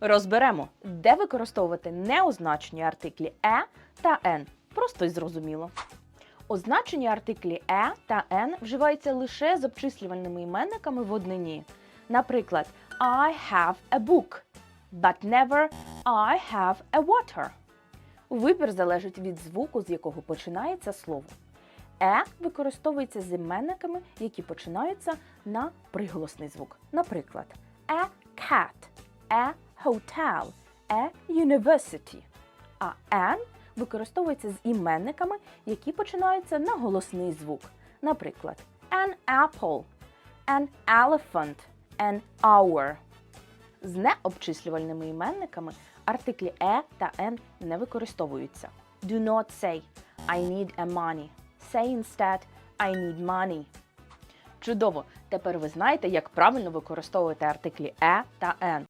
Розберемо, де використовувати неозначені артиклі е та н. Просто й зрозуміло. Означені артиклі е та н вживаються лише з обчислювальними іменниками в однині. Наприклад, I have a book, but never I have a water. Вибір залежить від звуку, з якого починається слово. Е використовується з іменниками, які починаються на приголосний звук. Наприклад, a cat, a hotel, a university. А N використовується з іменниками, які починаються на голосний звук. Наприклад, an apple, an elephant, an hour. З необчислювальними іменниками артиклі е та н не використовуються. Do not say I need a money. Say instead I need money. Чудово! Тепер ви знаєте, як правильно використовувати артиклі е та н.